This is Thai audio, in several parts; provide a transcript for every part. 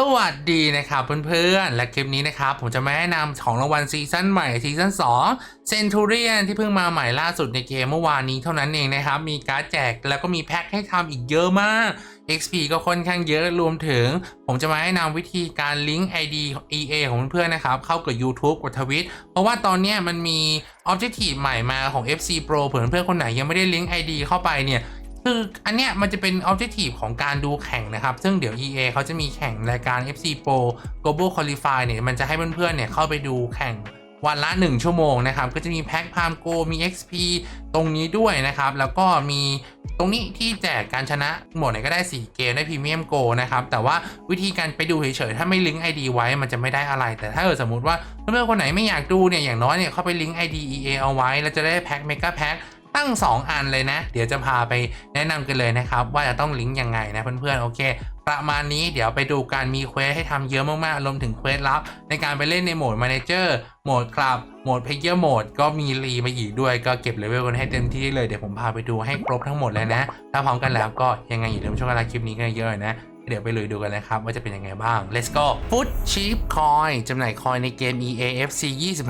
สวัสดีนะครับเพื่อนๆ และคลิปนี้นะครับ ผมจะมาแนะนำของรางวัลซีซั่นใหม่ซีซั่น2 Centurion ที่เพิ่งมาใหม่ล่าสุดในเกมเมื่อวานนี้เท่านั้นเองนะครับ มีการ์ดแจกแล้วก็มีแพ็คให้ทำอีกเยอะมาก XP ก็ค่อนข้างเยอะรวมถึง ผมจะมาแนะนำวิธีการลิงก์ ID EA ของเพื่อนๆนะครับ เข้ากับ YouTube กับทวิตเพราะว่าตอนนี้มันมี Objective ใหม่มาของ FC Pro เผื่อเพื่อนๆคนไหนยังไม่ได้ลิงก์ ID เข้าไปเนี่ย คืออันเนี้ยมันจะเป็น objective ของการดูแข่งนะครับ ซึ่งเดี๋ยว EA เขาจะมีแข่งรายการ FC Pro Global Qualify เนี่ย มันจะให้เพื่อนๆ เนี่ยเข้าไปดูแข่งวันละ 1 ชั่วโมงนะครับ ก็จะมีแพ็คพามโกมี XP ตรงนี้ด้วยนะครับ แล้วก็มีตรงนี้ที่แจกการชนะหมดไหนก็ได้ 4 เกมได้พรีเมียมโกนะครับ แต่ว่าวิธีการไปดูเฉยๆ ถ้าไม่ลิงก์ ID ไว้มันจะไม่ได้อะไร แต่ถ้าเกิดสมมติว่าเพื่อนๆคนไหนไม่อยากดูเนี่ยอย่างน้อยเนี่ยเข้าไปลิงก์ ID EA เอาไว้ แล้วจะได้แพ็คเมกะแพ็ค ตั้ง 2 อันเลยนะ เดี๋ยวจะพาไปแนะนำกันเลยนะครับ ว่าจะต้องลิงก์ยังไงนะเพื่อนๆ โอเค ประมาณนี้เดี๋ยวไปดูการมีเควสให้ทำเยอะมากๆรวมถึงเควสลับ ในการไปเล่นในโหมด Manager โหมดคลับโหมด Player Mode ก็มีรีมาอีกด้วยก็เก็บเลเวลกันให้เต็มที่เลยเดี๋ยวผมพาไปดูให้ครบทั้งหมดเลยนะ ถ้าพร้อมกันแล้วก็ยังไงอย่าลืมช่วยกันไลค์คลิปนี้กันเยอะนะ เดี๋ยวไปลุยดูกันเลยครับ ว่าจะเป็นยังไงบ้าง let's go Food Cheap Coin จำหน่ายคอยในเกม EAFC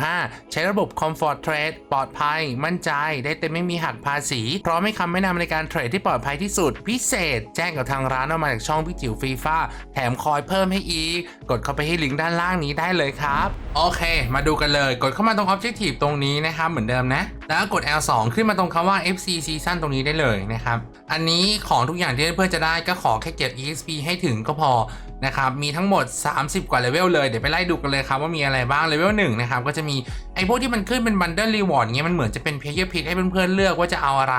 25 ใช้ระบบ Comfort Trade ปลอดภัย มั่นใจ ได้เต็มไม่มีหักภาษี พร้อมให้คำแนะนำในการเทรดที่ปลอดภัยที่สุด พิเศษ แจ้งกับทางร้านออกมาจากช่องพี่จิ๋วฟีฟ่าแถมคอยเพิ่มให้อีก กดเข้าไปที่ลิงก์ด้านล่างนี้ได้เลยครับ โอเค มาดูกันเลย กดเข้ามาตรง Objective ตรงนี้นะครับเหมือนเดิมนะ แล้วกด L2 ขึ้นมาตรงคำว่า FC Season ตรงนี้ได้เลยนะครับ อันนี้ของทุกอย่างที่เพื่อนๆจะได้ก็ขอแค่เก็บ EXP ให้ถึงก็พอนะครับ มีทั้งหมด 30 กว่าเลเวลเลย เดี๋ยวไปไล่ดูกันเลยครับว่ามีอะไรบ้าง เลเวล1นะครับ ก็จะมีไอ้พวกที่มันขึ้นเป็นบันเดิลรีวอร์ดเงี้ยมันเหมือนจะเป็นเพลเยอร์พิกให้เพื่อนๆเลือกว่าจะเอาอะไร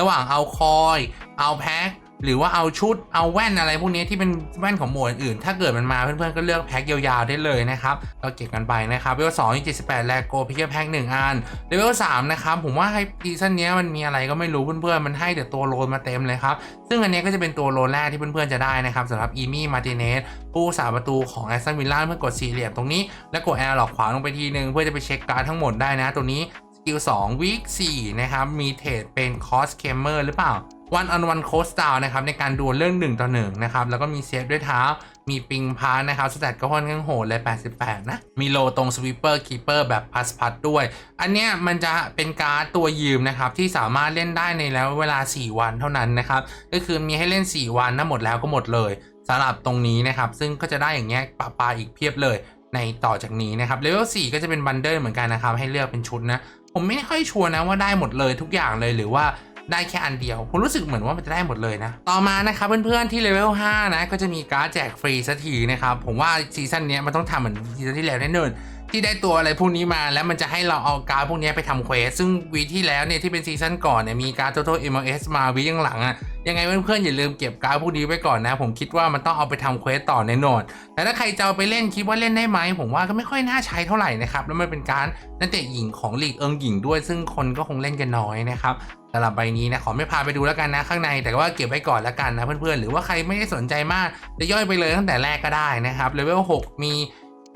ระหว่างเอาคอย เอาแพ็ค หรือว่าเอาชุดเอาแว่นอะไรพวกนี้ที่เป็นแว่นของหมวดอื่น ถ้าเกิดมันมาเพื่อนๆก็เลือกแพ็คยาวๆได้เลยนะครับก็เก็บกันไปนะครับเลเวล2ยี่78แปดแลกโกพิเยอร์แพ็ค1อันเลเวล3นะครับผมว่าให้ซีซั่นนี้มันมีอะไรก็ไม่รู้เพื่อนๆมันให้แต่ตัวโลนมาเต็มเลยครับ ซึ่งอันนี้ก็จะเป็นตัวโลนแรกที่เพื่อนๆจะได้นะครับสำหรับอีมี่มาติเนสผู้สาประตูของแอสตันวิลล่าเพื่อกดสี่เหลี่ยมตรงนี้แล้วกดแอร์หลอกขวาลงไปทีนึงเพื่อจะไปเช็คการ์ดทั้งหมดได้นะตัวนี้สกิล2วีค4นะครับมีเทรดเป็นคอสเคมเมอร์หรือเปล่า วันออนวันโคสตาวนะครับในการดวลเรื่อง1ต่อ1นะครับแล้วก็มีเซฟด้วยเท้ามีปิงพาร์นะครับสแตทก็ค่อนข้างโหดเลย 88 นะ มีโลตรงสวิปเปอร์คีเปอร์แบบพัสพัดด้วย อันเนี้ยมันจะเป็นการ์ดตัวยืมนะครับ ที่สามารถเล่นได้ในแล้วเวลา 4 วันเท่านั้นนะครับ ก็คือมีให้เล่น 4 วันนะหมดแล้วก็หมดเลยสำหรับตรงนี้นะครับ ซึ่งก็จะได้อย่างเงี้ยปะปาอีกเพียบเลยในต่อจากนี้นะครับเลเวล4ก็จะเป็นบันเดิลเหมือนกันนะครับ ให้เลือกเป็นชุดนะ ผมไม่ค่อยชัวร์นะว่าได้หมดเลยทุกอย่างเลยหรือว่า ได้แค่อันเดียว ผมรู้สึกเหมือนว่ามันจะได้หมดเลยนะ ต่อมานะครับเพื่อนๆที่เลเวล5นะก็จะมีการ์ดแจกฟรีสักทีนะครับ ผมว่าซีซั่นนี้มันต้องทำเหมือนซีซั่นที่แล้วแน่นอนที่ได้ตัวอะไรพวกนี้มาแล้วมันจะให้เราเอาการ์ดพวกนี้ไปทำเควสซึ่งวีที่แล้วเนี่ยที่เป็นซีซั่นก่อนเนี่ยมีการ์ด Total MLS มาวียังหลังอะ ยังไงเพื่อนๆอย่าลืมเก็บการ์ดพวกนี้ไว้ก่อนนะ ผมคิดว่ามันต้องเอาไปทำเควสต่อแน่นอนแต่ถ้าใครจะเอาไปเล่นคิดว่าเล่นได้ไหมผมว่าก็ไม่ค่อยน่าใช้เท่าไหร่นะครับ แล้วมันเป็นการนักเตะหญิงของลีกเอิงหญิงด้วย ซึ่งคนก็คงเล่นกันน้อยนะครับสำหรับใบนี้นะขอไม่พาไปดูแล้วกันนะข้างในแต่ว่าเก็บไว้ก่อนแล้วกันนะเพื่อนๆหรือว่าใครไม่ได้สนใจมากจะย่อยไปเลยตั้งแต่แรกก็ได้นะครับเลเวล6มี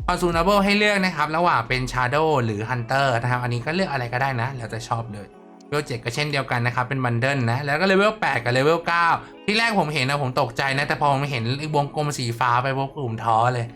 consumable ให้เลือกนะครับ ระหว่างเป็น shadow หรือ hunter นะครับ อันนี้ก็เลือกอะไรก็ได้นะ แล้วแต่ชอบเลย เลเวล7ก็เช่นเดียวกันนะครับ เป็น bundle นะ แล้วก็เลเวล8กับเลเวล9ที่แรกผมเห็นนะผมตกใจนะ แต่พอผมเห็นวงกลมสีฟ้าไปปุ๊บผมท้อเลย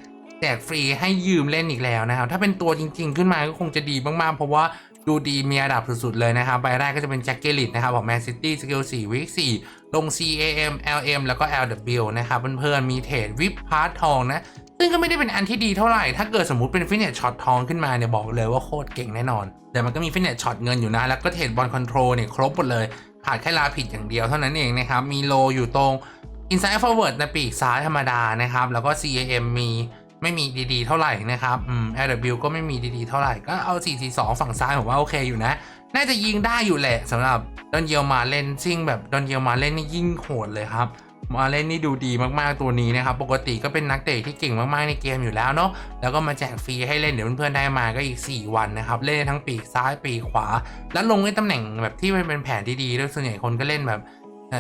แจกฟรีให้ยืมเล่นอีกแล้วนะครับ ถ้าเป็นตัวจริง ๆ ขึ้นมาก็คงจะดีมากๆ เพราะว่าดูดีมีระดับสุดๆเลยนะครับใบแรกก็จะเป็นแจ็คเกลิตนะครับของแมนซิตี้สกิล4วิก4ลง CAM LM แล้วก็ LW นะครับเพื่อนๆมีเทรดวิปพาร์ททองนะ ซึ่งก็ไม่ได้เป็นอันที่ดีเท่าไหร่ ถ้าเกิดสมมติเป็นฟิตเนสช็อตทองขึ้นมาเนี่ยบอกเลยว่าโคตรเก่งแน่นอน แต่มันก็มีฟิตเนสช็อตเงินอยู่นะ แล้วก็เทรดบอลคอนโทรลเนี่ยครบหมดเลย ขาดแค่ลาผิดอย่างเดียวเท่านั้นเองนะครับ มีโลอยู่ตรง Inside Forward ในปีกซ้ายธรรมดานะครับ แล้วก็ CAM มีไม่มีดีๆ เท่าไหร่นะครับอืม LW ก็ไม่มีดีๆ เท่าไหร่ ก็เอา 442 ฝั่งซ้ายผมว่าโอเคอยู่นะ น่าจะยิงได้อยู่แหละสำหรับดอนเยลมาเล่นซิ่งแบบดอนเยลมาเล่นนี่ยิ่งโหดเลยครับ มาเล่นนี่ดูดีมากๆตัวนี้นะครับ ปกติก็เป็นนักเตะที่เก่งมากๆในเกมอยู่แล้วเนาะ แล้วก็มาแจกฟรีให้เล่นเดี๋ยวเพื่อนๆได้มาก็อีก 4 วันนะครับ เล่นทั้งปีกซ้ายปีกขวา แล้วลงในตำแหน่งแบบที่มันเป็นแผนที่ดีด้วยส่วนใหญ่คนก็เล่นแบบ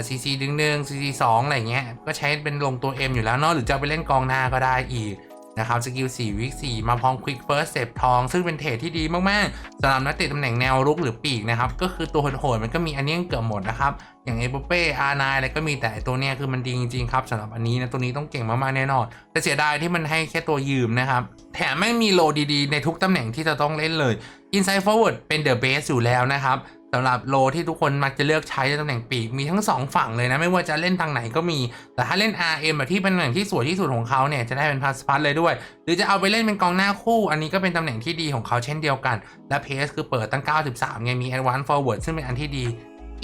ซีซีดึงหนึ่งซีซีสองอะไรเงี้ย ก็ใช้เป็นลงตัว M อยู่แล้วเนาะ หรือจะไปเล่นกองหน้าก็ได้อีก นะครับสกิล4วิก4มาพร้อม Quick First เสพทอง ซึ่งเป็นเทรดที่ดีมาก ๆสำหรับนักเตะตำแหน่งแนวรุกหรือปีกนะครับ ก็คือตัวโหดๆมันก็มีอันนี้เกือบหมดนะครับ อย่างเอเปเป้อาร์นายอะไรก็มีแต่ตัวเนี้ยคือมันดีจริงๆครับสำหรับอันนี้นะตัวนี้ต้องเก่งมากๆแน่นอน แต่เสียดายที่มันให้แค่ตัวยืมนะครับ แถมไม่มีโลดีๆ ในทุกตำแหน่งที่จะต้องเล่นเลย Inside Forward เป็น The Base อยู่แล้วนะครับ สำหรับโลที่ทุกคนมักจะเลือกใช้ในตำแหน่งปีกมีทั้งสองฝั่งเลยนะไม่ว่าจะเล่นทางไหนก็มี แต่ถ้าเล่น RM แบบที่เป็นตำแหน่งที่สวยที่สุดของเขาเนี่ยจะได้เป็นพาสพัสเลยด้วย หรือจะเอาไปเล่นเป็นกองหน้าคู่ อันนี้ก็เป็นตำแหน่งที่ดีของเขาเช่นเดียวกัน และเพสคือเปิดตั้ง 93ไงมี Advanced Forward ซึ่งเป็นอันที่ดี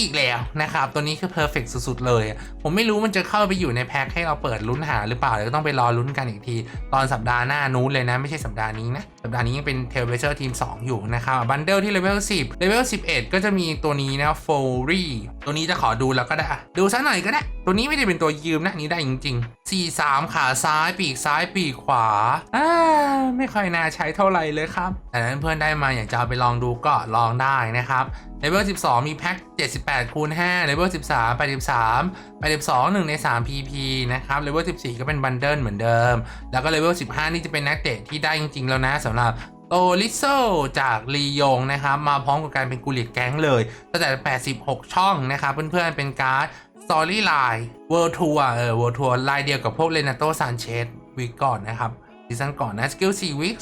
อีกแล้วนะครับ ตัวนี้คือเพอร์เฟกสุดๆเลย ผมไม่รู้มันจะเข้าไปอยู่ในแพ็คให้เราเปิดลุ้นหาหรือเปล่าเดี๋ยวก็ต้องไปรอลุ้นกันอีกที ตอนสัปดาห์หน้านู้นเลยนะ ไม่ใช่สัปดาห์นี้นะ สัปดาห์นี้ยังเป็นเทลเบเชอร์ทีม 2 อยู่นะครับบันเดิลที่เลเวล10เลเวล11 ก็จะมีตัวนี้นะโฟรี่ตัวนี้จะขอดูแล้วก็ได้ดูซะหน่อยก็ได้ ตัวนี้ไม่ได้เป็นตัวยืมนะอันนี้ได้จริงๆ 43 ขาซ้ายปีกซ้ายปีกขวาอ่าไม่ค่อยน่าใช้เท่าไหร่เลยครับ แต่ถ้าเพื่อนๆได้มาอยากจะเอาไปลองดูก็ลองได้นะครับเลเวล12 มีแพ็ค78คูณ5เลเวล13 83 82 1 ใน 3 PP นะครับเลเวล14 ก็เป็นบันเดิลเหมือนเดิม แล้วก็เลเวล15 นี่จะเป็นนักเตะที่ได้จริงๆแล้วนะสำหรับ โตลิโซจากลียงนะครับ มาพร้อมกับการเป็นกุลิตแก๊งเลย ตั้งแต่ 86 ช่องนะครับเพื่อนๆเป็นการ์ดสตอรี่ไลน์เวิลด์ทัวร์เออเวิลด์ทัวร์ลายเดียวกับพวกเรนาโตซานเชสวีก่อนนะครับซีซั่นก่อนนะสกิล4วิก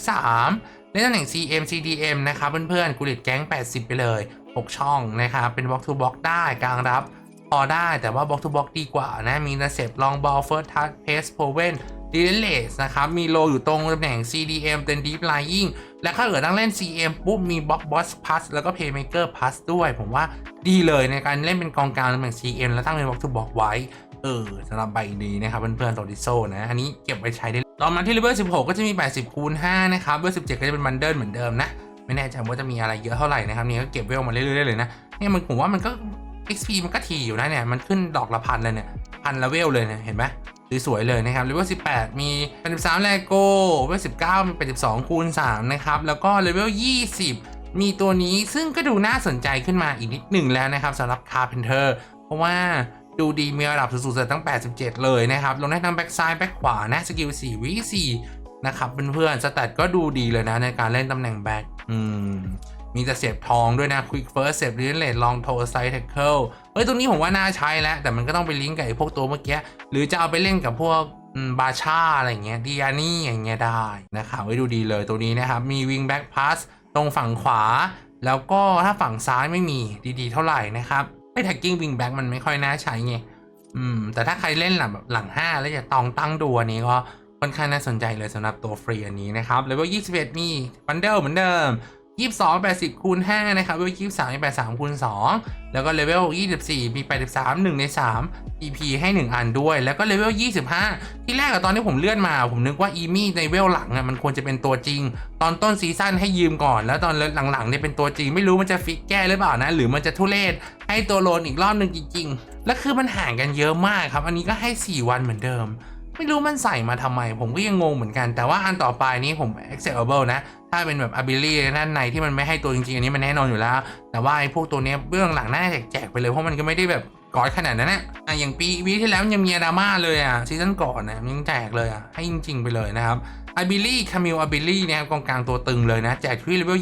3เล่นตำแหน่ง CM CDM นะครับเพื่อนๆกุลิตแก๊ง 80 ไปเลย 6 ช่องนะครับเป็นบล็อกทูบล็อกได้กลางรับพอได้แต่ว่าบล็อกทูบล็อกดีกว่านะมีนาเซปลองบอลเฟิร์สทัชเพสโพเวน ดีเลสนะครับ มีโลอยู่ตรงตำแหน่ง CDM เป็น Deep Lying และถ้าเกิดต้องเล่น CM ปุ๊บ มีบล็อกบอสพัสแล้วก็ Playmaker พัสด้วย ผมว่าดีเลยในการเล่นเป็นกองกลางตำแหน่ง CM แล้วตั้งเป็นบล็อกทูบล็อกไว้ เออสำหรับใบนี้นะครับเพื่อนๆโซดิโซนะ อันนี้เก็บไว้ใช้ได้ ต่อมาที่เลเวล16 ก็จะมี 80คูณ5นะครับเลเวล17 ก็จะเป็นบันเดิลเหมือนเดิมนะ ไม่แน่ใจว่าจะมีอะไรเยอะเท่าไหร่นะครับนี่ก็เก็บเวลมาเรื่อยๆได้เลยนะเนี่ยมันผมว่ามันก็ XP มันก็ทีอยู่นะเนี่ยมันขึ้นดอกละพันเลยเนี่ยพันละเวลเลยเนี่ยเห็นไหม สวยๆเลยนะครับเลเวล18 มี83แลโก้เลเวล19มี82คูณ3นะครับ แล้วก็เลเวล20 มีตัวนี้ซึ่งก็ดูน่าสนใจขึ้นมาอีกนิดหนึ่งแล้วนะครับสำหรับ Carpenter เพราะว่าดูดีมีระดับสูงสุดตั้ง 87 เลยนะครับ ลงได้ทั้งแบ็กซ้ายแบ็กขวานะสกิล4วิ4นะครับเพื่อนๆสแตทก็ดูดีเลยนะในการเล่นตำแหน่งแบ็กอืมมีแต่เสียบทองด้วยนะ Quick First เสียบ r e l a t e Long Toe Side Tackle เเฮ้ยตัวนี้ผมว่าน่าใช้แล้ว แต่มันก็ต้องไปลิงก์กับไอ้พวกตัวเมื่อกี้ หรือจะเอาไปเล่นกับพวกบาชาอะไรเงี้ยดิอานี่อย่างเงี้ยได้นะครับไว้ดูดีเลยตัวนี้นะครับ มี Wing Back Pass ตรงฝั่งขวา แล้วก็ถ้าฝั่งซ้ายไม่มีดีๆ เท่าไหร่นะครับไอ้ Tagging Wing Back มันไม่ค่อยน่าใช้ไงอืมแต่ถ้าใครเล่นหลังแบบหลัง 5 แล้วจะตองตั้งดูอันนี้ก็ค่อนข้างน่าสนใจเลยสำหรับตัวฟรีอันนี้นะครับเลเวล21 มีบันเดิลเหมือนเดิม 22 80คูณ5นะครับเลเวล23มี83คูณ2แล้วก็เลเวล24มี83 1ใน3 EP ให้1อันด้วย แล้วก็เลเวล25ที่แรกอะตอนที่ผมเลื่อนมา ผมนึกว่าอีมี่ในเวลหลังอะมันควรจะเป็นตัวจริง ตอนต้นซีซั่นให้ยืมก่อน แล้วตอนหลังๆเนี่ยเป็นตัวจริง ไม่รู้มันจะฟิกแก้หรือเปล่านะ หรือมันจะทุเรศให้ตัวโลนอีกรอบหนึ่งจริงๆ แล้วคือมันห่างกันเยอะมากครับ อันนี้ก็ให้ 4 วันเหมือนเดิม ไม่รู้มันใส่มาทำไม ผมก็ยังงงเหมือนกัน แต่ว่าอันต่อไปนี้ผม acceptable นะ ถ้าเป็นแบบ ability ด้านในที่มันไม่ให้ตัวจริงๆ อันนี้มันแน่นอนอยู่แล้ว แต่ว่าไอ้พวกตัวเนี้ยเบื้องหลังน่าจะแจกไปเลย เพราะมันก็ไม่ได้แบบก้อดขนาดนั้นนะอะอย่างปีวีที่แล้วยังมีดราม่าเลยอะซีซั่นก่อนนะยังแจกเลยอะให้จริง ๆ ไปเลยนะครับ a b i l y c a m i l a b i l y นะครับกองกลางตัวตึงเลยนะแจกที่เลเวล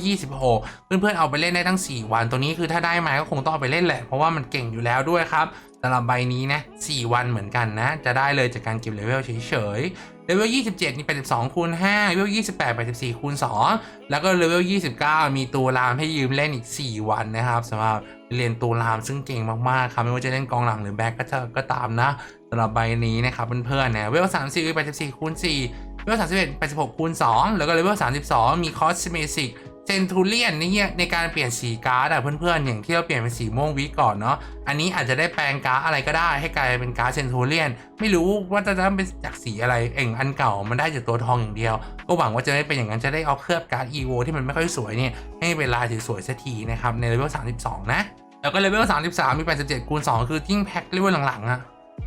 26 เพื่อนๆเอาไปเล่นได้ทั้ง 4 วันตัวนี้คือถ้าได้มาก็คงต้องเอาไปเล่นแหละ เพราะว่ามันเก่งอยู่แล้วด้วยครับ สำหรับใบนี้นะ 4 วันเหมือนกันนะ จะได้เลยจากการเก็บเลเวลเฉยๆ เลเวล 27 นี่ 82 คูณ 5 เลเวล 28 84 คูณ 2 แล้วก็เลเวล 29 มีตัวรามให้ยืมเล่นอีก 4 วันนะครับสำหรับเรียนตัวรามซึ่งเก่งมากๆครับไม่ว่าจะเล่นกองหลังหรือแบ็กก็จะก็ตามนะสำหรับใบนี้นะครับเพื่อนๆนะเวล 34 84 คูณ 4 เลเวล 31 86 คูณ 2 แล้วก็เลเวล 32 มีคอสเมซิก เซนทูเลียนนี่ในการเปลี่ยนสีการ์ดอะเพื่อนๆ อย่างที่เราเปลี่ยนเป็นสีม่วงวิก่อนเนาะอันนี้อาจจะได้แปลงการ์ดอะไรก็ได้ให้กลายเป็นการ์ดเซนทูเลียนไม่รู้ว่าจะทำเป็นจากสีอะไรเองอันเก่ามันได้จากตัวทองอย่างเดียว ก็หวังว่าจะไม่เป็นอย่างนั้นจะได้เอาเคลือบการ์ด EVO ที่มันไม่ค่อยสวยเนี่ยให้เป็นลายสวยๆสักทีนะครับในเลเวล32 นะ แล้วก็เลเวล33 มี 87คูณ2คือยิ่งแพ็คเลเวลหลังๆอะ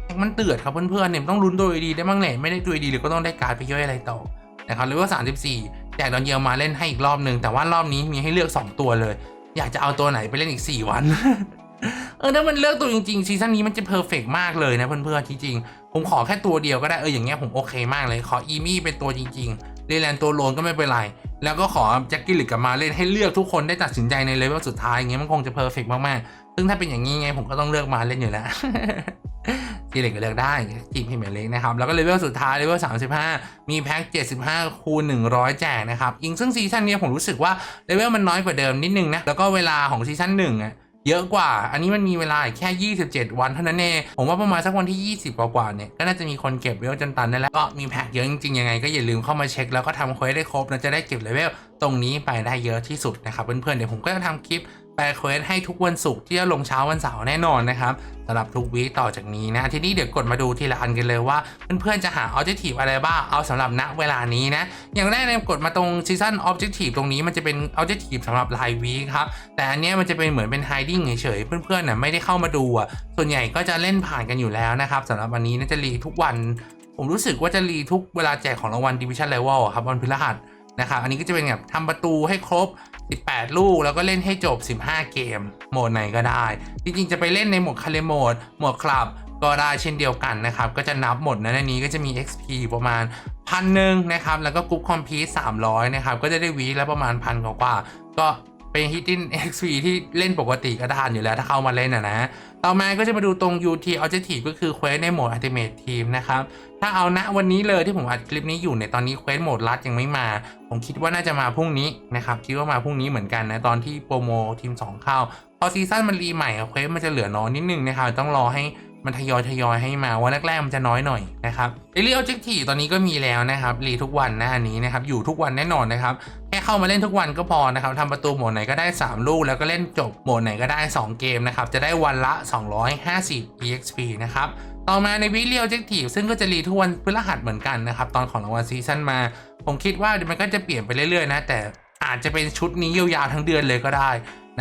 แพ็คมันเตือดครับเพื่อนๆเนี่ยต้องลุ้นตัวดีได้บ้างแหละไม่ได้ตัวดีหรือก็ต้องได้การ์ดไปย่อยอะไรต่อนะครับเลเวล34 แจกดอนเยียวมาเล่นให้อีกรอบหนึ่งแต่ว่ารอบนี้มีให้เลือก 2 ตัวเลย อยากจะเอาตัวไหนไปเล่นอีก 4 วัน เออถ้ามันเลือกตัวจริงๆซีซั่นนี้มันจะเพอร์เฟกมากเลยนะเพื่อนๆจริงๆผมขอแค่ตัวเดียวก็ได้เอออย่างเงี้ยผมโอเคมากเลย ขออีมี่เป็นตัวจริงๆเรีแลนตัวโลนก็ไม่เป็นไร แล้วก็ขอแจ็คกี้ลิกกลับมาเล่นให้เลือกทุกคนได้ตัดสินใจในเลเวลสุดท้ายอย่างเงี้ยมันคงจะเพอร์เฟกมากๆซึ่งถ้าเป็นอย่างนี้ไงผมก็ต้องเลือกมาเล่นอยู่แล้ว ทีเหล็กก็เลือกได้ทีมพรีเมียร์ลีกนะครับ แล้วก็เลเวลสุดท้ายเลเวล35 มีแพ็ก75 คูณ 100 แจกนะครับอิงซึ่งซีซั่นนี้ผมรู้สึกว่าเลเวลมันน้อยกว่าเดิมนิดนึงนะ แล้วก็เวลาของซีซั่นหนึ่งอะเยอะกว่า อันนี้มันมีเวลาแค่ 27 วันเท่านั้นเอง ผมว่าประมาณสักวันที่ 20 กว่าๆเนี่ย ก็น่าจะมีคนเก็บเลเวลจนตันได้แล้ว ก็มีแพ็กเยอะจริงๆ ยังไงก็อย่าลืมเข้ามาเช็คแล้วก็ทำเควสได้ครบแล้วจะได้เก็บเลเวลตรงนี้ไปได้เยอะที่สุดนะครับเพื่อนๆ เดี๋ยวผมก็จะทำคลิป ปลเควสให้ทุกวันศุกร์ที่จะลงเช้าวันเสาร์แน่นอนนะครับสำหรับทุกวีคต่อจากนี้นะ ทีนี้เดี๋ยวกดมาดูทีละอันกันเลยว่า เพื่อนๆจะหา Objective อะไรบ้างเอาสำหรับณเวลานี้นะ อย่างแรกเนี่ยกดมาตรง Season Objective ตรงนี้มันจะเป็น Objective สำหรับรายวีคครับแต่อันนี้มันจะเป็นเหมือนเป็น hiding เฉยๆเพื่อนๆน่ะไม่ได้เข้ามาดูอะส่วนใหญ่ก็จะเล่นผ่านกันอยู่แล้วนะครับสำหรับวันนี้น่าจะรีทุกวัน ผมรู้สึกว่าจะรีทุกเวลาแจกของรางวัล Division Level อะครับวันพฤหัสนะครับอันนี้ก็จะเป็นแบบทำประตูให้ครบ 18 ลูกแล้วก็เล่นให้จบ 15 เกม โหมดไหนก็ได้ จริงๆ จะไปเล่นในโหมดคาเลโหมดโหมดคลับก็ได้เช่นเดียวกันนะครับ ก็จะนับหมดนะในนี้ก็จะมี XP ประมาณพันหนึ่งนะครับ แล้วก็กรุ๊ปคอมพีท300นะครับ ก็จะได้วีแล้วประมาณพันกว่าก็ เป็นฮิตติ้ XP ที่เล่นปกติก็ทานอยู่แล้วถ้าเข้ามาเล่นอะนะ ต่อมาก็จะมาดูตรง UT Objective ก็คือเควสในโหมด Ultimate Team นะครับ ถ้าเอาณวันนี้เลยที่ผมอัดคลิปนี้อยู่ในตอนนี้เควสโหมดลัดยังไม่มา ผมคิดว่าน่าจะมาพรุ่งนี้นะครับ คิดว่ามาพรุ่งนี้เหมือนกันนะ ตอนที่โปรโมทีม 2 เข้า พอซีซั่นมันรีใหม่เควสมันจะเหลือน้อยนิดนึงนะครับต้องรอให้มันทยอยทยอยให้มาว่าแรกๆมันจะน้อยหน่อยนะครับ Daily Objective ตอนนี้ก็มีแล้วนะครับรีทุกวันนะอันนี้นะครับอยู่ทุกวันแน่นอนนะครับ เข้ามาเล่นทุกวันก็พอนะครับทำประตูโหมดไหนก็ได้ 3 ลูก แล้วก็เล่นจบโหมดไหนก็ได้ 2 เกมนะครับ จะได้วันละ 250 EXP นะครับ ต่อมาในวิเลีย Objective ซึ่งก็จะรีทุกวันพฤหัสเหมือนกันนะครับ ตอนของรางวัลซีซั่นมา ผมคิดว่ามันก็จะเปลี่ยนไปเรื่อยๆนะแต่อาจจะเป็นชุดนี้ยาวๆทั้งเดือนเลยก็ได้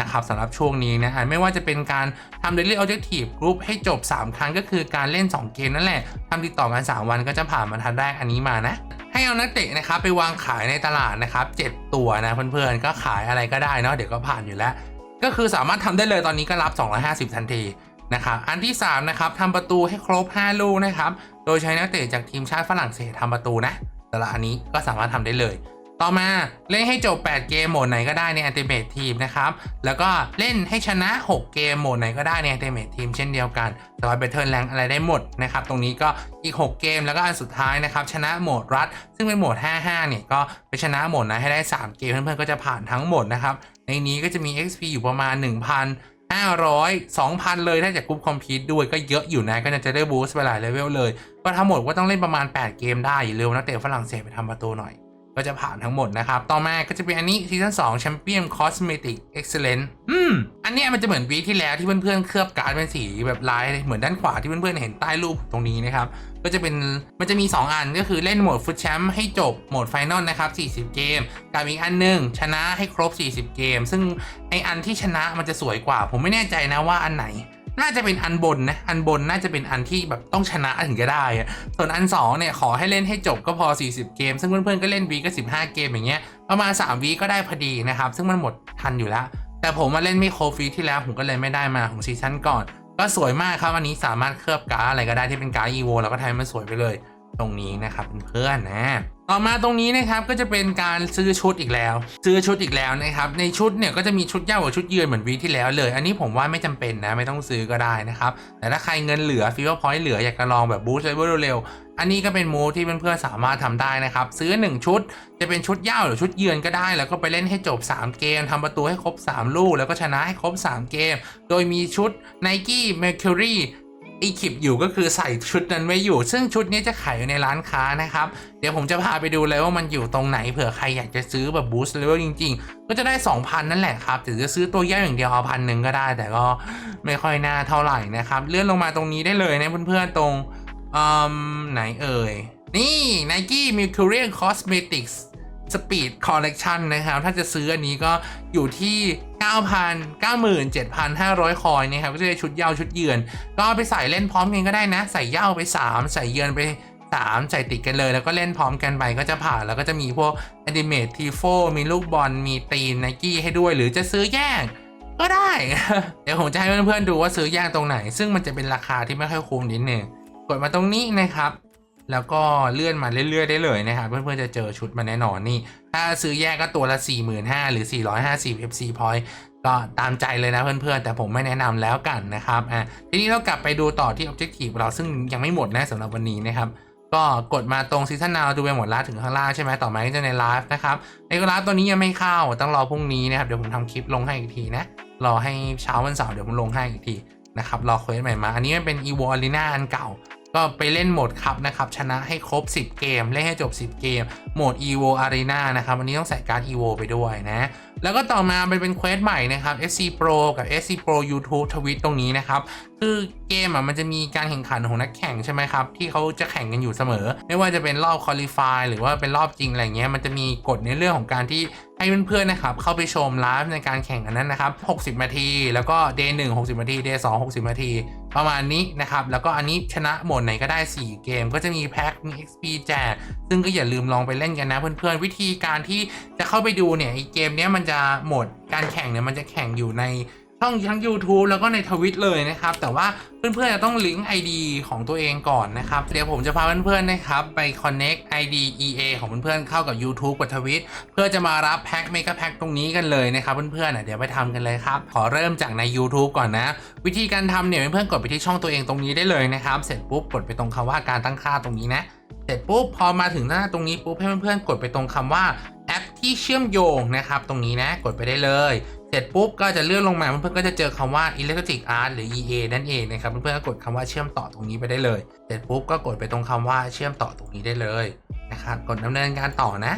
นะครับสำหรับช่วงนี้นะไม่ว่าจะเป็นการทำ Daily Objective Group ให้จบ 3 ครั้งก็คือการเล่น 2 เกมนั่นแหละทำติดต่อกัน 3 วันก็จะผ่านมาทันแรกอันนี้มานะ ให้เอานักเตะนะครับไปวางขายในตลาดนะครับ7ตัวนะเพื่อนๆก็ขายอะไรก็ได้เนาะเดี๋ยวก็ผ่านอยู่แล้ว ก็คือสามารถทำได้เลยตอนนี้ก็รับ 250 ทันทีนะครับอันที่3นะครับทำประตูให้ครบ 5 ลูกนะครับโดยใช้นักเตะจากทีมชาติฝรั่งเศสทำประตูนะแต่ละอันนี้ก็สามารถทำได้เลย ต่อมาเล่นให้จบ 8 เกมโหมดไหนก็ได้ใน Ultimate Team นะครับ แล้วก็เล่นให้ชนะ 6 เกมโหมดไหนก็ได้ใน Ultimate Team เช่นเดียวกันสามารถไปเทิร์นแรงอะไรได้หมดนะครับ ตรงนี้ก็อีก 6 เกมแล้วก็อันสุดท้ายนะครับ ชนะโหมดรัดซึ่งเป็นโหมด 55 เนี่ย ก็ไปชนะโหมดนั้นให้ได้ 3 เกม เพื่อนๆก็จะผ่านทั้งหมดนะครับ ในนี้ก็จะมี XP อยู่ประมาณ 1,000 500 2,000 เลยถ้าจากกรุ๊ปคอมพิวด้วยก็เยอะอยู่นะ ก็จะได้บูสต์ไปหลายเลเวลเลย ก็ทั้งหมดก็ต้องเล่นประมาณ 8 เกมได้อย่าลืมนักเตะฝรั่งเศสไปทำประตูหน่อย ก็จะผ่านทั้งหมดนะครับ ต่อมาก็จะเป็นอันนี้ซีซั่น2 Champion Cosmetic Excellence อืม อันนี้มันจะเหมือนวีที่แล้วที่เพื่อนๆเคลือบการ์ดเป็นสีแบบลายเหมือนด้านขวาที่เพื่อนๆเห็นใต้รูปตรงนี้นะครับ ก็จะเป็นมันจะมี 2 อันก็คือเล่นโหมดฟุตแชมป์ให้จบโหมดไฟนอลนะครับ 40 เกม กับอีกอันหนึ่งชนะให้ครบ 40 เกม ซึ่งไออันที่ชนะมันจะสวยกว่า ผมไม่แน่ใจนะว่าอันไหน น่าจะเป็นอันบนนะ อันบนน่าจะเป็นอันที่แบบต้องชนะถึงจะได้อะส่วนอัน2เนี่ยขอให้เล่นให้จบก็พอ 40 เกม ซึ่งเพื่อนๆก็เล่นวีก็ 15 เกมอย่างเงี้ย ประมาณ 3 วีก็ได้พอดีนะครับ ซึ่งมันหมดทันอยู่แล้ว แต่ผมมาเล่นไม่โครบวีที่แล้วผมก็เลยไม่ได้มาของซีซั่นก่อน ก็สวยมากครับอันนี้สามารถเคลือบการ์ดอะไรก็ได้ที่เป็นการ์ดอีโวแล้วก็ทำให้มันสวยไปเลย ตรงนี้นะครับเพื่อนๆนะ ต่อมาตรงนี้นะครับก็จะเป็นการซื้อชุดอีกแล้ว ซื้อชุดอีกแล้วนะครับในชุดเนี่ยก็จะมีชุดเย่ากับชุดเยือนเหมือนวีที่แล้วเลย อันนี้ผมว่าไม่จำเป็นนะไม่ต้องซื้อก็ได้นะครับแต่ถ้าใครเงินเหลือฟีเวอร์พอยต์เหลืออยากจะลองแบบบูสต์เลเวลเร็วๆอันนี้ก็เป็นมูฟที่เพื่อนๆสามารถทำได้นะครับ ซื้อ 1 ชุดจะเป็นชุดเย่าหรือชุดเยือนก็ได้ แล้วก็ไปเล่นให้จบ 3 เกมทำประตูให้ครบ 3 ลูก แล้วก็ชนะให้ครบ 3 เกม โดยมีชุด Nike Mercury อีคิปอยู่ก็คือใส่ชุดนั้นไว้อยู่ ซึ่งชุดนี้จะขายอยู่ในร้านค้านะครับ เดี๋ยวผมจะพาไปดูเลยว่ามันอยู่ตรงไหนเผื่อใครอยากจะซื้อแบบบูสต์เลเวลจริง ๆ ก็จะได้ 2,000 นั่นแหละครับหรือจะซื้อตัวแยกอย่างเดียวเอาพันหนึ่งก็ได้ แต่ก็ไม่ค่อยน่าเท่าไหร่นะครับเลื่อนลงมาตรงนี้ได้เลยนะเพื่อนๆตรงอืมไหนเอ่ยนี่ Nike Mercurial Cosmetics Speed Collection นะครับ ถ้าจะซื้ออันนี้ก็อยู่ที่ 9,000 97,500 คอยนะครับก็จะได้ชุดเย้าชุดเยือน ก็ไปใส่เล่นพร้อมกันก็ได้นะ ใส่เย้าไป 3 ใส่เยือนไป3ใส่ติดกันเลย แล้วก็เล่นพร้อมกันไปก็จะผ่านแล้วก็จะมีพวก a n i m a t e Tifo มีลูกบอลมีตีนไนกี้ให้ด้วย หรือจะซื้อแยกก็ได้ เดี๋ยวผมจะให้เพื่อนๆดูว่าซื้อแยกตรงไหน ซึ่งมันจะเป็นราคาที่ไม่ค่อยคุ้มนิดนึงกดมาตรงนี้นะครับ แล้วก็เลื่อนมาเรื่อยๆได้เลยนะครับ เพื่อนๆจะเจอชุดมาแน่นอนนี่ ถ้าซื้อแยกก็ตัวละ 45,000หรือ 450 FC point ก็ตามใจเลยนะเพื่อนๆ แต่ผมไม่แนะนำแล้วกันนะครับอะทีนี้เรากลับไปดูต่อที่ Objective เราซึ่งยังไม่หมดนะสำหรับวันนี้นะครับ ก็กดมาตรงซีซันนาวดูไปหมดแล้วถึงข้างล่างใช่ไหมต่อมาก็จะในไลฟ์นะครับ ในไลฟ์ตัวนี้ยังไม่เข้าต้องรอพรุ่งนี้นะครับ เดี๋ยวผมทำคลิปลงให้อีกทีนะ รอให้เช้าวันเสาร์เดี๋ยวผมลงให้อีกทีนะครับรอเควสใหม่มา อันนี้มันเป็น Evo Arena อันเก่า ก็ไปเล่นโหมดคัพนะครับ ชนะให้ครบ 10 เกม เล่นให้จบ 10 เกม โหมด Evo Arena นะครับ วันนี้ต้องใส่การ Evo ไปด้วยนะ แล้วก็ต่อมามันเป็นเควสใหม่นะครับ SC Pro กับ SC Pro YouTube ทวิตตรงนี้นะครับ คือเกมอะมันจะมีการแข่งขันของนักแข่งใช่ไหมครับ ที่เขาจะแข่งกันอยู่เสมอ ไม่ว่าจะเป็นรอบคอลี่ฟายหรือว่าเป็นรอบจริงอะไรเงี้ยมันจะมีกฎในเรื่องของการที่ให้เพื่อนๆนะครับเข้าไปชมไลฟ์ในการแข่งอันนั้นนะครับ 60 นาที แล้วก็ day 1 60 นาที day 2 60 นาที ประมาณนี้นะครับ แล้วก็อันนี้ชนะโหมดไหนก็ได้ 4 เกม ก็จะมีแพ็คมี XP แจก ซึ่งก็อย่าลืมลองไปเล่นกันนะเพื่อนๆ วิธีการที่จะเข้าไปดูเนี่ยไอเกมเนี้ยมันจะโหมดการแข่งเนี่ยมันจะแข่งอยู่ใน ช่องทั้ง YouTube แล้วก็ในทวิตเลยนะครับ แต่ว่าเพื่อนๆจะต้องลิงก์ ID ของตัวเองก่อนนะครับ เดี๋ยวผมจะพาเพื่อนๆนะครับไป connect ID EA ของเพื่อนๆเข้ากับ YouTube กับทวิตเพื่อจะมารับแพ็คเมกะแพ็คตรงนี้กันเลยนะครับเพื่อนๆเดี๋ยวไปทำกันเลยครับ ขอเริ่มจากใน YouTube ก่อนนะ วิธีการทำเนี่ยเพื่อนๆกดไปที่ช่องตัวเองตรงนี้ได้เลยนะครับ เสร็จปุ๊บกดไปตรงคำว่าการตั้งค่าตรงนี้นะเสร็จปุ๊บพอมาถึงหน้าตรงนี้ปุ๊บให้เพื่อนๆกดไปตรงคำว่าแอปที่เชื่อมโยงนะครับตรงนี้นะกดไปได้เลย เสร็จปุ๊บก็จะเลื่อนลงมาเพื่อนๆก็จะเจอคำว่า Electric Art หรือ EA นั่นเองนะครับเพื่อนๆก็กดคำว่าเชื่อมต่อตรงนี้ไปได้เลย เสร็จปุ๊บก็กดไปตรงคำว่าเชื่อมต่อตรงนี้ได้เลยนะครับกดดำเนินการต่อนะ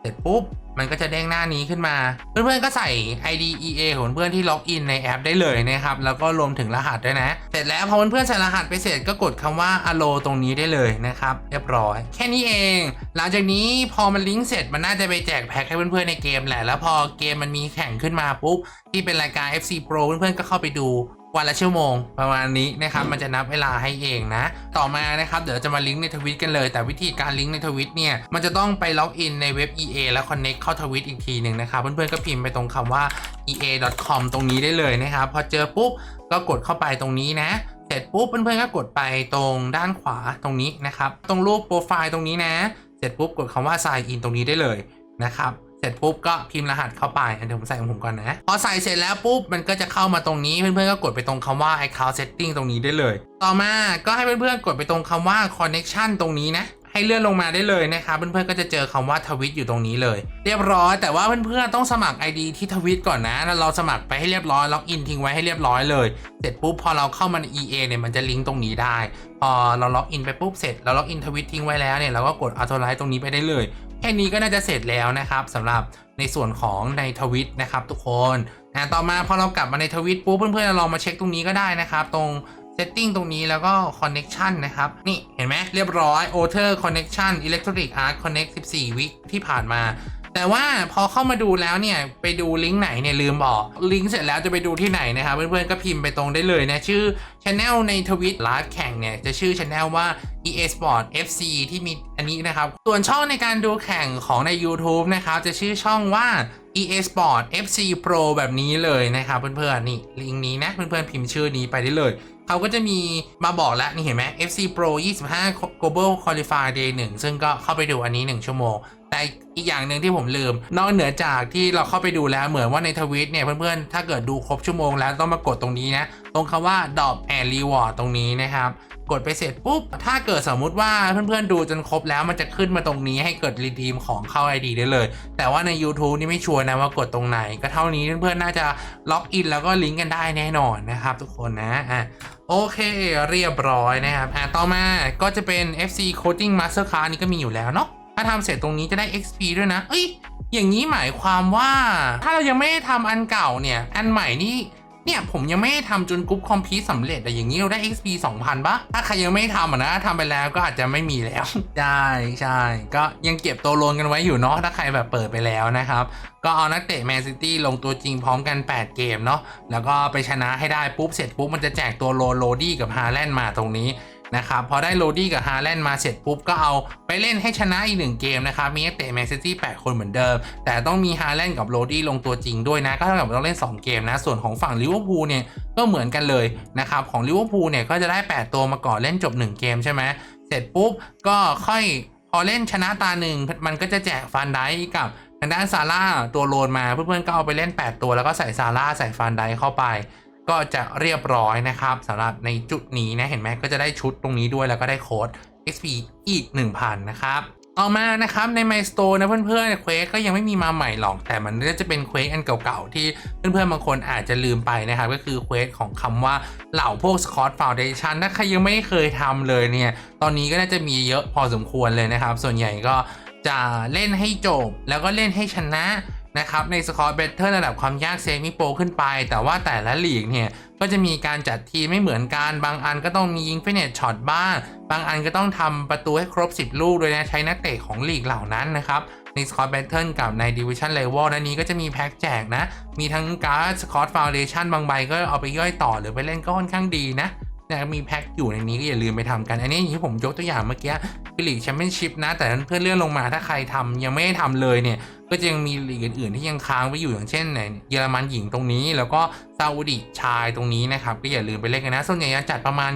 เสร็จปุ๊บ มันก็จะเด้งหน้านี้ขึ้นมา เพื่อนๆก็ใส่ ID EA ของเพื่อนที่ล็อกอินในแอปได้เลยนะครับ แล้วก็รวมถึงรหัสด้วยนะ เสร็จแล้วพอเพื่อนๆใส่รหัสไปเสร็จก็กดคำว่า allo ตรงนี้ได้เลยนะครับ เรียบร้อย แค่นี้เอง หลังจากนี้พอมันลิงก์เสร็จมันน่าจะไปแจกแพ็คให้เพื่อนๆในเกมแหละ แล้วพอเกมมันมีแข่งขึ้นมาปุ๊บที่เป็นรายการ FC Pro เพื่อนๆก็เข้าไปดู วันละชั่วโมง ประมาณนี้นะครับมันจะนับเวลาให้เองนะ ต่อมานะครับเดี๋ยวจะมาลิงก์ในทวิตกันเลย แต่วิธีการลิงก์ในทวิตเนี่ยมันจะต้องไปล็อกอินในเว็บ EA แล้ว connect เข้าทวิตอีกทีหนึ่งนะครับเพื่อนๆก็พิมพ์ไปตรงคำว่า ea.com ตรงนี้ได้เลยนะครับพอเจอปุ๊บก็กดเข้าไปตรงนี้นะเสร็จปุ๊บเพื่อนๆก็กดไปตรงด้านขวาตรงนี้นะครับตรงรูปโปรไฟล์ตรงนี้นะ เสร็จปุ๊บกดคำว่า sign in ตรงนี้ได้เลยนะครับ เสร็จปุ๊บก็พิมพ์รหัสเข้าไปเดี๋ยวผมใส่ของผมก่อนนะพอใส่เสร็จแล้วปุ๊บมันก็จะเข้ามาตรงนี้เพื่อนๆก็กดไปตรงคำว่า account setting ตรงนี้ได้เลย ต่อมาก็ให้เพื่อนๆกดไปตรงคำว่า connection ตรงนี้นะให้เลื่อนลงมาได้เลยนะครับเพื่อนๆก็จะเจอคำว่าทวิตอยู่ตรงนี้เลย เรียบร้อยแต่ว่าเพื่อนๆต้องสมัคร ID ที่ทวิตก่อนนะแล้วเราสมัครไปให้เรียบร้อยล็อกอินทิ้งไว้ให้เรียบร้อยเลย เสร็จปุ๊บพอเราเข้ามาใน EA เนี่ยมันจะลิงก์ตรงนี้ได้ พอเราล็อกอินไปปุ๊บเสร็จเราล็อกอินทวิตทิ้งไว้แล้วเนี่ยเราก็กดอัลโทไลท์ตรงนี้ไปได้เลย แค่นี้ก็น่าจะเสร็จแล้วนะครับสำหรับในส่วนของในทวิตนะครับทุกคนอะต่อมาพอเรากลับมาในทวิตปุ๊บเพื่อนๆลองมาเช็คตรงนี้ก็ได้นะครับ ตรง setting ตรงนี้แล้วก็ connection นะครับ นี่เห็นไหมเรียบร้อย Otter connection electric art connect 14 วิที่ผ่านมา แต่ว่าพอเข้ามาดูแล้วเนี่ยไปดูลิงก์ไหนเนี่ยลืมบอกลิงก์เสร็จแล้วจะไปดูที่ไหนนะครับเพื่อนๆก็พิมพ์ไปตรงได้เลยนะชื่อ Channel ในทวิตไลฟ์แข่งเนี่ยจะชื่อ Channel ว่า EA Sport FC ที่มีอันนี้นะครับ ส่วนช่องในการดูแข่งของใน YouTube นะครับ จะชื่อช่องว่า EA Sport FC Pro แบบนี้เลยนะครับเพื่อนๆนี่ลิงก์นี้นะเพื่อนๆพิมพ์ชื่อนี้ไปได้เลย เขาก็จะมีมาบอกแล้วนี่เห็นไหม FC Pro 25 Global Qualify Day 1 ซึ่งก็เข้าไปดูอันนี้ 1 ชั่วโมง แต่อีกอย่างหนึ่งที่ผมลืม นอกเหนือจากที่เราเข้าไปดูแล้วเหมือนว่าในทวิตเนี่ย เพื่อนๆ ถ้าเกิดดูครบชั่วโมงแล้วต้องมากดตรงนี้นะ ตรงคำว่า Drop and Reward ตรงนี้นะครับ กดไปเสร็จปุ๊บ ถ้าเกิดสมมุติว่าเพื่อนๆดูจนครบแล้วมันจะขึ้นมาตรงนี้ให้เกิดรีดีมของเข้า ID ได้เลย แต่ว่าใน YouTube นี่ไม่ชัวร์นะว่ากดตรงไหน ก็เท่านี้เพื่อนๆน่าจะล็อกอินแล้วก็ลิงก์กันได้แน่นอนนะครับทุกคนนะอะโอเคเรียบร้อยนะครับอะต่อมาก็จะเป็น FC Coding Masterclass นี่ก็มีอยู่แล้วเนาะถ้าทำเสร็จตรงนี้จะได้ XP ด้วยนะ เอ้ยอย่างนี้หมายความว่าถ้าเรายังไม่ได้ทำอันเก่าเนี่ย อันใหม่นี่ เนี่ยผมยังไม่ได้ทำจนกรุ๊ปคอมพิวสำเร็จแต่อย่างนี้เราได้ XP 2,000ปะถ้าใครยังไม่ทำอะนะทำไปแล้วก็อาจจะไม่มีแล้ว ใช่ใช่ก็ยังเก็บตัวโลนกันไว้อยู่เนาะถ้าใครแบบเปิดไปแล้วนะครับ ก็เอานักเตะแมนซิตี้ลงตัวจริงพร้อมกัน 8 เกมเนาะแล้วก็ไปชนะให้ได้ปุ๊บเสร็จปุ๊บมันจะแจกตัวโลโรดี้กับฮาแลนด์มาตรงนี้ นะครับพอได้โลดี้กับฮาแลนด์มาเสร็จปุ๊บก็เอาไปเล่นให้ชนะอีกหนึ่งเกมนะครับมีนักเตะแมนซิตี้8คนเหมือนเดิม แต่ต้องมีฮาแลนด์กับโลดี้ลงตัวจริงด้วยนะก็เท่ากับต้องเล่น 2 เกมนะ ส่วนของฝั่งลิเวอร์พูลเนี่ยก็เหมือนกันเลยนะครับของลิเวอร์พูลเนี่ยก็จะได้ 8 ตัวมาก่อนเล่นจบ 1 เกมใช่ไหมเสร็จปุ๊บก็ค่อยพอเล่นชนะตาหนึ่งมันก็จะแจกฟันไดกับทางด้านซาร่าตัวโลนมาเพื่อนๆก็เอาไปเล่น 8 ตัวแล้วก็ใส่ซาร่าใส่ฟันไดเข้าไป ก็จะเรียบร้อยนะครับสำหรับในจุดนี้นะเห็นไหมก็จะได้ชุดตรงนี้ด้วยแล้วก็ได้โค้ด XP อีก 1,000 นะครับต่อมานะครับใน My Store นะเพื่อนๆเควสก็ยังไม่มีมาใหม่หรอก แต่มันก็จะเป็นเควสอันเก่าๆ ที่เพื่อนๆบางคนอาจจะลืมไปนะครับ ก็คือเควสของคำว่าเหล่าพวก Scott Foundation ถ้าใครยังไม่เคยทำเลยเนี่ย ตอนนี้ก็น่าจะมีเยอะพอสมควรเลยนะครับ ส่วนใหญ่ก็จะเล่นให้จบแล้วก็เล่นให้ชนะ นะครับในสกอร์เบเทอร์ระดับความยากเซมิโปรขึ้นไป แต่ว่าแต่ละลีกเนี่ย ก็จะมีการจัดทีไม่เหมือนกัน บางอันก็ต้องมียิงฟินเนตช็อตบ้าง บางอันก็ต้องทำประตูให้ครบ 10 ลูก โดยใช้นักเตะของลีกเหล่านั้นนะครับในสกอร์แบทเทิลกับในดิวิชั่นเลเวลนั้นนี้ก็จะมีแพ็กแจกนะ มีทั้งการ์ดสกอตฟาวเดชั่นบางใบก็เอาไปย่อยต่อหรือไปเล่นก็ค่อนข้างดีนะ นี่ยมีแพ็กอยู่ในนี้ก็อย่าลืมไปทำกัน อันนี้อย่างที่ผมยกตัวอย่างเมื่อกี้คือลีกแชมเปี้ยนชิพนะ แต่เพื่อนเลื่อนลงมาถ้าใครทำยังไม่ได้ทำเลยเนี่ย ก็จะยังมีลีกอื่นๆที่ยังค้างไว้อยู่อย่างเช่นในเยอรมันหญิงตรงนี้ แล้วก็ซาอุดิชายตรงนี้นะครับก็อย่าลืมไปเล่นกันนะส่วนใหญ่จะจัดประมาณ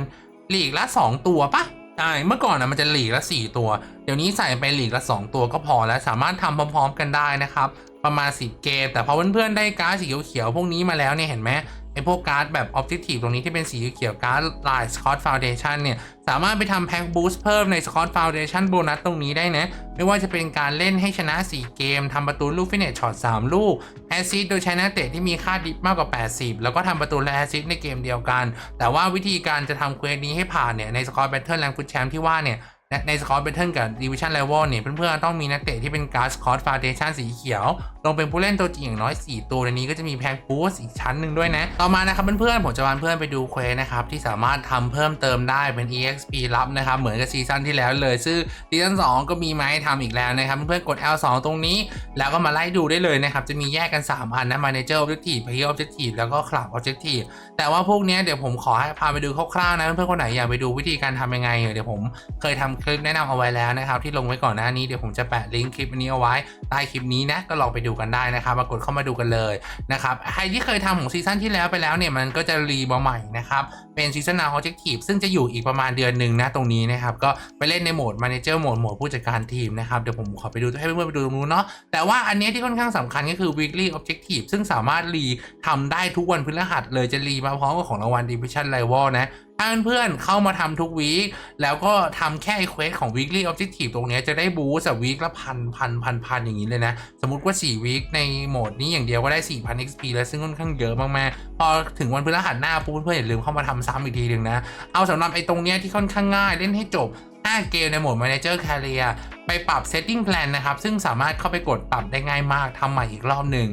ลีกละ 2 ตัวปะใช่เมื่อก่อนนะมันจะลีกละ 4 ตัว เดี๋ยวนี้ใส่ไปลีกละ 2 ตัวก็พอแล้วสามารถทำพร้อมๆกันได้นะครับ ประมาณ 10 เกม แต่พอเพื่อนๆได้การ์ดสีเขียวๆพวกนี้มาแล้วเนี่ยเห็นไหม ไอพวกการ์ดแบบ Objective ตรงนี้ที่เป็นสีเขียวการ์ดลาย Scott Foundation เนี่ยสามารถไปทำแพ็กบูสต์เพิ่มใน Scott Foundation โบนัสตรงนี้ได้นะ ไม่ว่าจะเป็นการเล่นให้ชนะ 4 เกมทำประตูลูกฟินเนตช็อต3 ลูกแอซซิดโดยใช้นักเตะที่มีค่าดิฟมากกว่า 80 แล้วก็ทำประตูและแอซซิดในเกมเดียวกัน แต่ว่าวิธีการจะทำเควสนี้ให้ผ่านเนี่ยใน Scott Battle แรงฟุตแชมป์ที่ว่าเนี่ย ใน Scott Battle กับ Division Level เนี่ยเพื่อนๆต้องมีนักเตะที่เป็นการ์ด Scott Foundation สีเขียว ลงเป็นผู้เล่นตัวจริงอย่างน้อย 4 ตัวในนี้ก็จะมีแพ็กบูสอีกชั้นหนึ่งด้วยนะ ต่อมานะครับเพื่อนๆผมจะพาเพื่อนไปดูเควสนะครับ ที่สามารถทำเพิ่มเติมได้เป็น EXP ลับนะครับ เหมือนกับซีซั่นที่แล้วเลย ซึ่งซีซั่น2ก็มีมาให้ทำอีกแล้วนะครับเพื่อนๆกด L2 ตรงนี้ แล้วก็มาไล่ดูได้เลยนะครับจะมีแยกกัน 3 อันนะ Manager Objective Player Objective แล้วก็ Club Objective แต่ว่าพวกเนี้เดี๋ยวผมขอให้พาไปดูคร่าวๆนะเพื่อนๆคนไหนอยากไปดูวิธีการทำยังไงเดี๋ยวผมเคยทำคลิปแนะนำเอาไว้แล้วนะครับที่ลงไว้ก่อนหน้านี้เดี๋ยวผมจะแปะลิงก์คลิปนี้เอาไว้ใต้คลิปนี้นะก็ลองไปดูกันได้นะครับมากดเข้ามาดูกันเลยนะครับใครที่เคยทำของซีซั่นที่แล้วไปแล้วเนี่ยมันก็จะรีมาใหม่นะครับเป็นซีซั่นนา Objective ซึ่งจะอยู่อีกประมาณเดือนหนึ่งนะตรงนี้นะครับก็ไปเล่นในโหมด Manager โหมดโหมดผู้จัดการทีมนะครับเดี๋ยวผมขอไปดูให้เพื่อนๆไปดูตรงนู้นเนาะแต่ว่าอันนี้ที่ค่อนข้างสำคัญก็คือ weekly objective ซึ่งสามารถรีทำได้ทุกวันพฤหัสเลยจะรีมาพร้อมกับของรางวัล division level นะ ถ้าเพื่อนๆเข้ามาทำทุกวีคแล้วก็ทำแค่ไอเควสของ weekly objective ตรงนี้จะได้บูสต์วีคละพันพันพันพันอย่างนี้เลยนะ สมมติว่า 4 วีคในโหมดนี้อย่างเดียวก็ได้ 4,000 XP แล้วซึ่งค่อนข้างเยอะมากๆ พอถึงวันพฤหัสหน้าปุ๊บเพื่อนๆอย่าลืมเข้ามาทำซ้ำอีกทีหนึ่งนะ เอาสำหรับไอตรงนี้ที่ค่อนข้างง่ายเล่นให้จบ 5 เกมในโหมด Manager Career ไปปรับ Setting Plan นะครับซึ่งสามารถเข้าไปกดปรับได้ง่ายมากทำใหม่อีกรอบหนึ่ง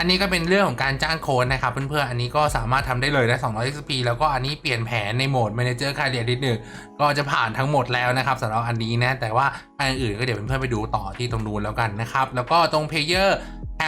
อันนี้ก็เป็นเรื่องของการจ้างโค้ดนะครับเพื่อนๆ อันนี้ก็สามารถทำได้เลยนะ200 XP แล้วก็อันนี้เปลี่ยนแผนในโหมด Manager Career นิดหนึ่งก็จะผ่านทั้งหมดแล้วนะครับสำหรับอันนี้นะ แต่ว่าอันอื่นก็เดี๋ยวเพื่อนๆไปดูต่อที่ตรงนู้นแล้วกันนะครับ แล้วก็ตรง Player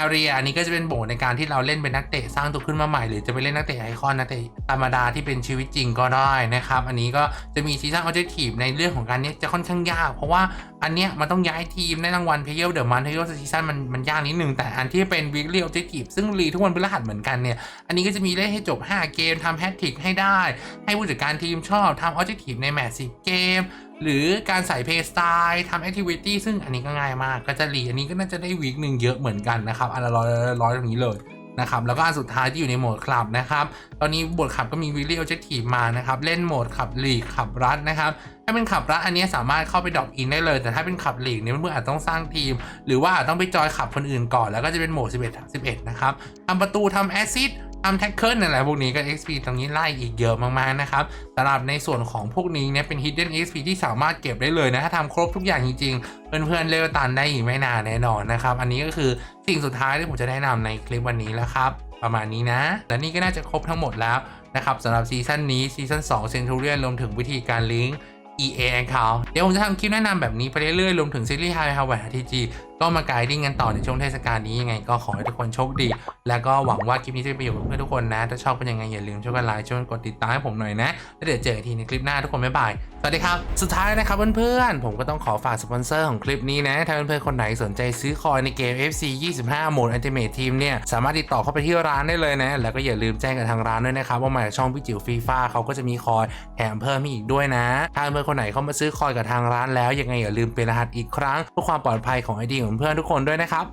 Area อันนี้ก็จะเป็นโหมดในการที่เราเล่นเป็นนักเตะสร้างตัวขึ้นมาใหม่ หรือจะไปเล่นนักเตะไอคอนนักเตะธรรมดาที่เป็นชีวิตจริงก็ได้นะครับ อันนี้ก็จะมีซีซั่นออเจ t ทีฟในเรื่องของการนี้จะค่อนข้างยาก เพราะว่าอันเนี้ยมันต้องย้ายทีมได้รางวัลเพย์เยอร์เดอะมันเพย์เยอร์ซีซั่นมันมันยากนิดนึงแต่อันที่เป็น weekly objective ซึ่งรีทุกวันพฤหัสเหมือนกันเนี่ยอันนี้ก็จะมีเล่นให้จบ 5 เกมทำแฮตทริกให้ได้ ให้ผู้จัดการทีมชอบทำออเจ t ทีฟในแมตช์10เกม หรือการใส่เพย์สไตล์ทำแอคทิวิตี้ซึ่งอันนี้ก็ง่ายมาก ก็จะรีอันนี้ก็น่าจะได้วีคหนึ่งเยอะเหมือนกันนะครับ อันละร้อยร้อยตรงนี้เลยนะครับแล้วก็อันสุดท้ายที่อยู่ในโหมดคลับนะครับ ตอนนี้โหมดขับก็มีวิลเลี่ o อ j e c t i v e มานะครับ เล่นโหมดขับหลีกขับรัดนะครับ ถ้าเป็นขับรัดอันนี้สามารถเข้าไปดรอปอินได้เลย แต่ถ้าเป็นขับหลีกเนี่ยเพื่อนอาจต้องสร้างทีม หรือว่าต้องไปจอยขับคนอื่นก่อน แล้วก็จะเป็นโหมด 11 11 นะครับทำประตูทำแอซิด ทำแท็กเกิลอะไรพวกนี้ก็ XP ตรงนี้ไล่อีกเยอะมากๆนะครับสำหรับในส่วนของพวกนี้เนี่ยเป็น hidden XP ที่สามารถเก็บได้เลยนะ ถ้าทำครบทุกอย่างจริงๆ เพื่อนๆเลเวลตันได้อีกไม่นานแน่นอนนะครับ อันนี้ก็คือสิ่งสุดท้ายที่ผมจะแนะนำในคลิปวันนี้แล้วครับ ประมาณนี้นะ และนี่ก็น่าจะครบทั้งหมดแล้วนะครับสำหรับซีซั่นนี้ซีซั่น2 Centurion รวมถึงวิธีการลิงก์ EA Account เดี๋ยวผมจะทำคลิปแนะนำแบบนี้ไปเรื่อยๆรวมถึงซีรีส์ High Harvard TG ก็มาไกด์ดิ้งกันต่อในช่วงเทศกาลนี้ยังไงก็ขอให้ทุกคนโชคดี แล้วก็หวังว่าคลิปนี้จะเป็นประโยชน์กับเพื่อนทุกคนนะ ถ้าชอบเป็นยังไงอย่าลืมช่วยกันไลค์ช่วยกดติดตามให้ผมหน่อยนะ แล้วเดี๋ยวเจอกันทีในคลิปหน้าทุกคนบ๊ายบาย สวัสดีครับ สุดท้ายนะครับเพื่อนๆ ผมก็ต้องขอฝากสปอนเซอร์ของคลิปนี้นะ ถ้าเพื่อนๆคนไหนสนใจซื้อคอยในเกม FC 25 โหมด Ultimate Team เนี่ย สามารถติดต่อเข้าไปที่ร้านได้เลยนะ แล้วก็อย่าลืมแจ้งกับทางร้านด้วยนะครับว่ามาจากช่องพี่จิ๋วฟีฟ่าเขาก็จะมีคอยแถมเพิ่มให้อีกด้วยนะ ถ้าเพื่อนๆคนไหนเข้ามาซื้อคอยกับทางร้านแล้วยังไงอย่าลืมเป็นรหัสอีกครั้งเพื่อความปลอดภัยของไอดีของเพื่อนทุกคนด้วยนะครับ